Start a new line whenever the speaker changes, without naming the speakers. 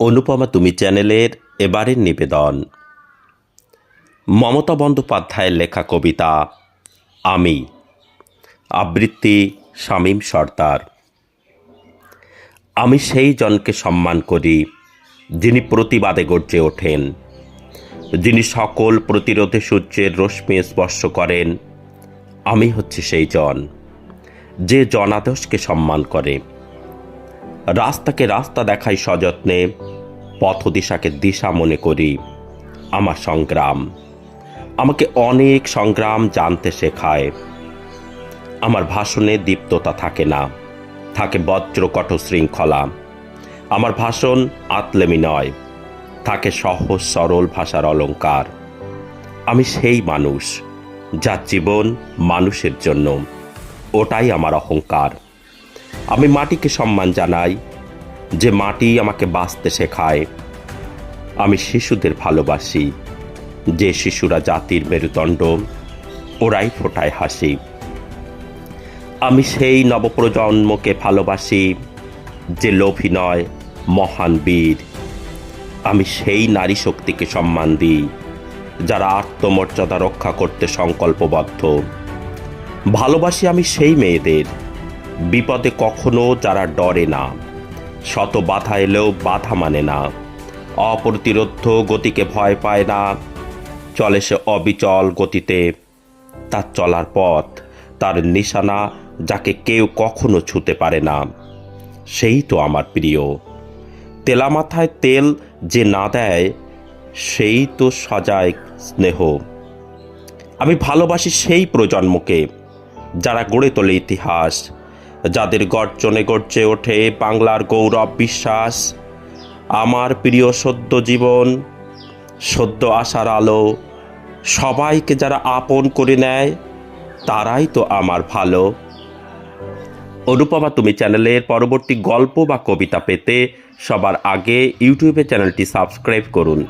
অনুপমা তুমি চ্যানেলের এবারের নিবেদন। মমতা বন্দ্যোপাধ্যায়ের লেখা কবিতা, আমি। আবৃত্তি, শামীম সর্দার। আমি সেই জনকে সম্মান করি, যিনি প্রতিবাদে গর্জে ওঠেন। যিনি সকল প্রতিরোধে সূর্যের রশ্মি স্পর্শ করেন। আমি হচ্ছে সেই জন, যে জনাদশকে সম্মান করে। রাস্তাকে রাস্তা দেখাই সযত্নে, পথদিশাকে দিশা মনে করি, আমার সংগ্রাম। আমাকে অনেক সংগ্রাম জানতে শেখায়। আমার ভাষণে দীপ্ততা থাকে না, থাকে বজ্রকট শৃঙ্খলা। আমার ভাষণ আতলেমি নয়, থাকে সহজ সরল ভাষার অলংকার আমি সেই মানুষ, যার জীবন মানুষের জন্য, ওটাই আমার অহংকার। আমি মাটিকে সম্মান জানাই, যে মাটি আমাকে বাঁচতে শেখায়। আমি শিশুদের ভালোবাসি, যে শিশুরা জাতির মেরুদণ্ড, ওরাই ফোটায় হাসি। আমি সেই নবপ্রজন্মকে ভালোবাসি, যে লোভী নয়, মহান বীর। আমি সেই নারী শক্তিকে সম্মান দিই, যারা আত্মমর্যাদা রক্ষা করতে সংকল্পবদ্ধ। ভালোবাসি আমি সেই মেয়েদের বিপদে কখনো যারা ডরে না। শত বাধা এলেও বাধা মানে না। অপ্রতিরোধ গতিকে ভয় পায় না। চলে সে অবিচল গতিতে। তার চলার পথ, তার নিশানা যাকে কেউ কখনো ছুতে পারে না। সেই তো আমার প্রিয়। তেলা মাথায় তেল যে না দেয়, সেই তো সাজায় স্নেহ। আমি ভালোবাসি সেই প্রজন্মকে, যারা গড়ে তোলে ইতিহাস। যাদের গর্জনে গর্জে ওঠে বাংলার গৌরব বিশ্বাস। আমার প্রিয় সদ্য জীবন, সদ্য আশার আলো, সবাইকে যারা আপন করে নেয়, তারাই তো আমার ভালো। অনুপমা, তুমি চ্যানেলের পরবর্তী গল্প বা কবিতা পেতে সবার আগে ইউটিউবে চ্যানেলটি সাবস্ক্রাইব করুন।